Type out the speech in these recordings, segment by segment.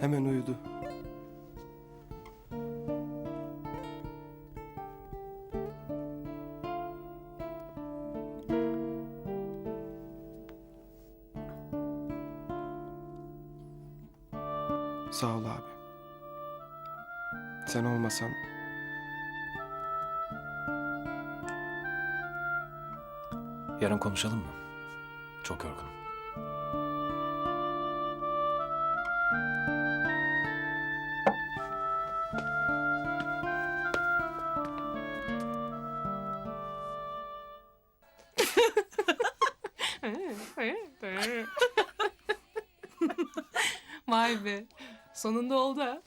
Hemen uyudu. Sağ ol abi. Sen olmasan Yarın konuşalım mı? Çok yorgunum. Vay be. Sonunda oldu ha.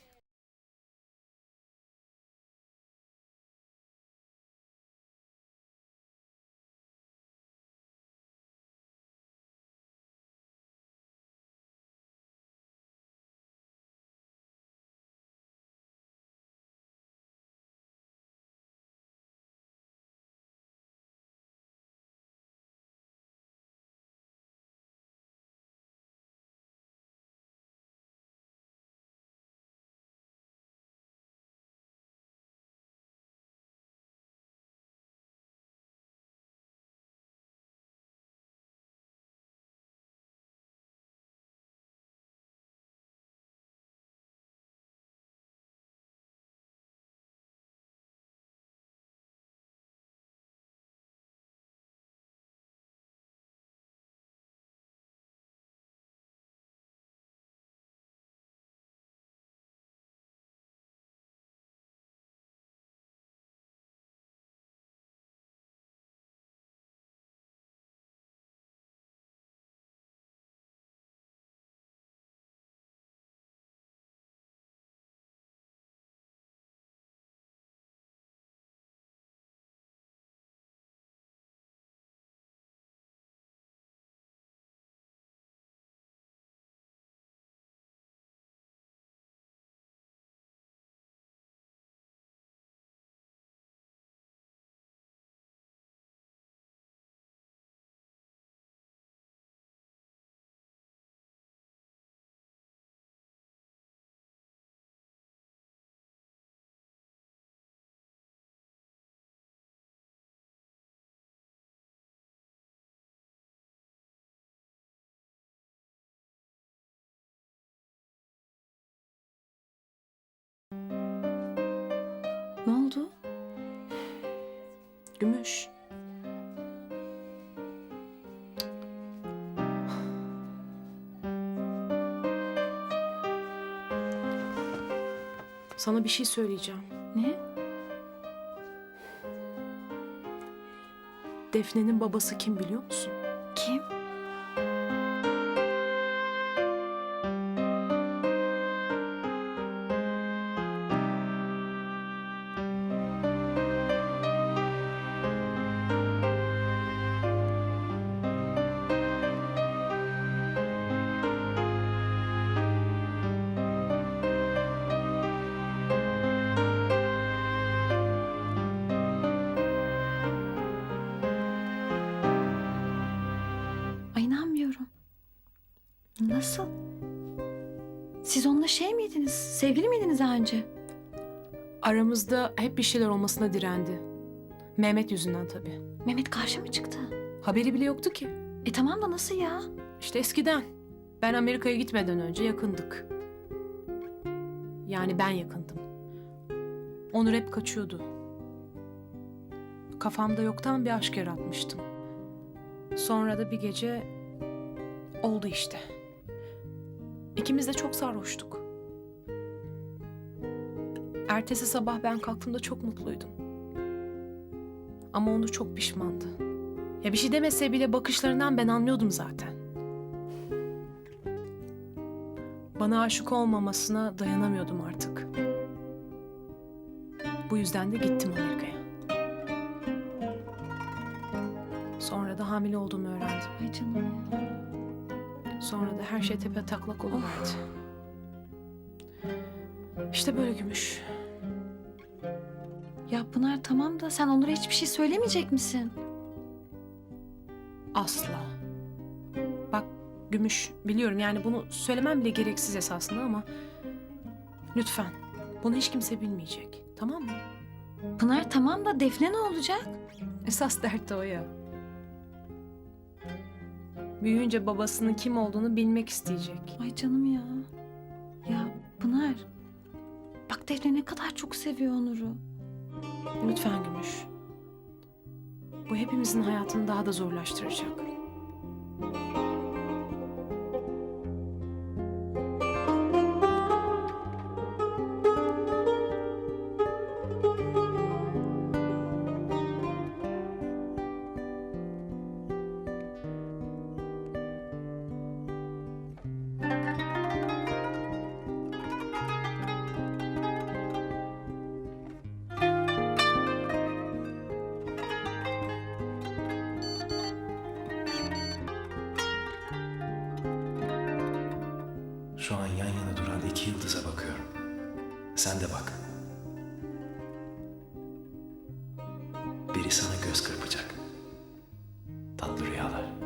Ne oldu? Gümüş. Sana bir şey söyleyeceğim. Ne? Defne'nin babası kim biliyor musun? Nasıl? Siz onunla şey miydiniz? Sevgili miydiniz daha önce? Aramızda hep bir şeyler olmasına direndi. Mehmet yüzünden tabii. Mehmet karşı mı çıktı? Haberi bile yoktu ki. E tamam da nasıl ya? İşte eskiden. Ben Amerika'ya gitmeden önce yakındık. Yani ben yakındım. Onur hep kaçıyordu. Kafamda yoktan bir aşk yaratmıştım. Sonra da bir gece oldu işte. İkimiz de çok sarhoştuk. Ertesi sabah ben kalktığımda çok mutluydum. Ama Onur çok pişmandı. Ya bir şey demese bile bakışlarından ben anlıyordum zaten. Bana aşık olmamasına dayanamıyordum artık. Bu yüzden de gittim Amerika'ya. Sonra da hamile olduğumu öğrendim. Ay canım ya. Sonra da her şey tepe taklak oluverdi. İşte böyle gümüş. Ya Pınar tamam da sen Onur'a hiçbir şey söylemeyecek misin? Asla. Bak gümüş biliyorum yani bunu söylemem bile gereksiz esasında ama Lütfen. Bunu hiç kimse bilmeyecek. Tamam mı? Pınar tamam da Defne ne olacak? Esas dert de o ya. Büyüyünce babasının kim olduğunu bilmek isteyecek. Ay canım ya. Ya Pınar. Bak Defne ne kadar çok seviyor Onur'u. Lütfen Gümüş. Bu hepimizin hayatını daha da zorlaştıracak. İki yıldıza bakıyorum. Sen de bak. Biri sana göz kırpacak. Tatlı rüyalar.